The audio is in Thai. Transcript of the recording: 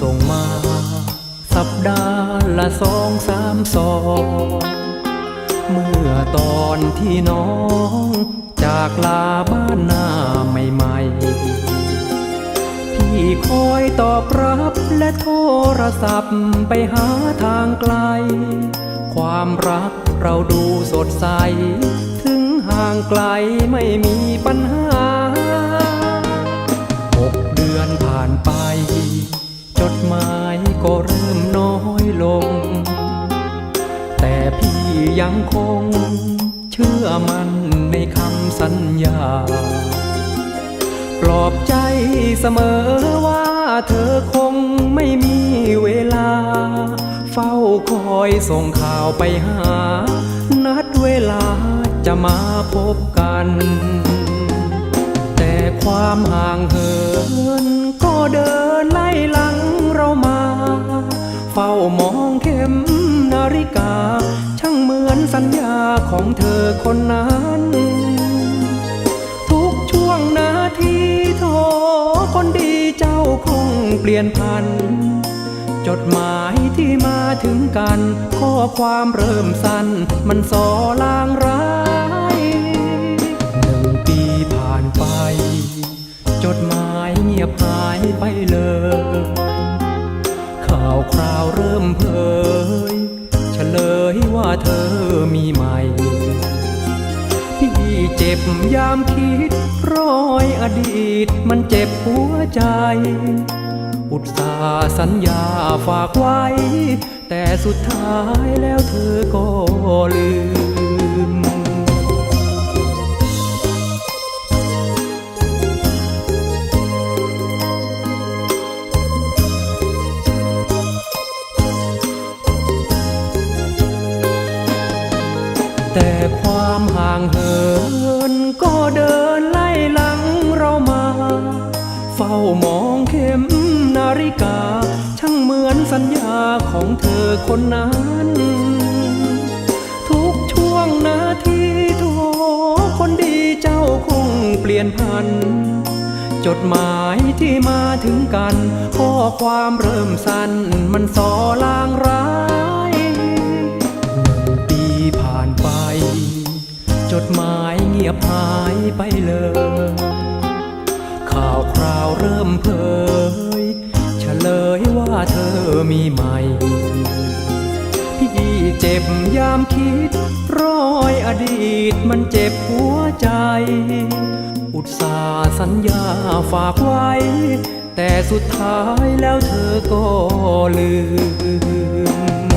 ส่งมา สัปดาห์ละสองสามซองเมื่อตอนที่น้อง จากลาบ้านหน้าใหม่ๆ พี่คอยตอบรับและโทรศัพท์ไปหาทางไกล ความรักเราดูสดใส ถึงห่างไกลไม่มีปัญหา พี่ยังคง เชื่อมันในคำสัญญา ปลอบใจเสมอว่าเธอคงไม่มีเวลา เฝ้าคอยส่งข่าวไปหา นัดเวลาจะมาพบกัน แต่ความห่างเหินก็เดินไล่หลังเรามา เฝ้ามองเข็มนาฬิกา สัญญาของเธอคนนั้น ทุกช่วงนาทีโทคนดีเจ้าคงเปลี่ยนพัน จดหมายที่มาถึงกัน ข้อความเริ่มสั้น มันสอลางร้ายหนึ่งปีผ่านไป จดหมายเงียบหายไปเลย ข่าวคราวเริ่มเผย ลยว่าเธอมีใหม่ พี่เจ็บยามคิดรอยอดีตมันเจ็บหัวใจ อุตส่าห์สัญญาฝากไว้ แต่สุดท้ายแล้วเธอก็ลืม นาฬิกา ช่างเหมือนสัญญาของเธอคนนั้น ทุกช่วงนาทีโทคนดีเจ้าคงเปลี่ยนพัน จดหมายที่มาถึงกัน ข้อความเริ่มสั้นมันสอลางร้ายปีผ่านไป จดหมายเงียบหายไปเลยข่าวคราวเริ่มเผย บยามคิด รอยอดีตมันเจ็บหัวใจ อุตส่าห์สัญญาฝากไว้ แต่สุดท้ายแล้วเธอก็ลืม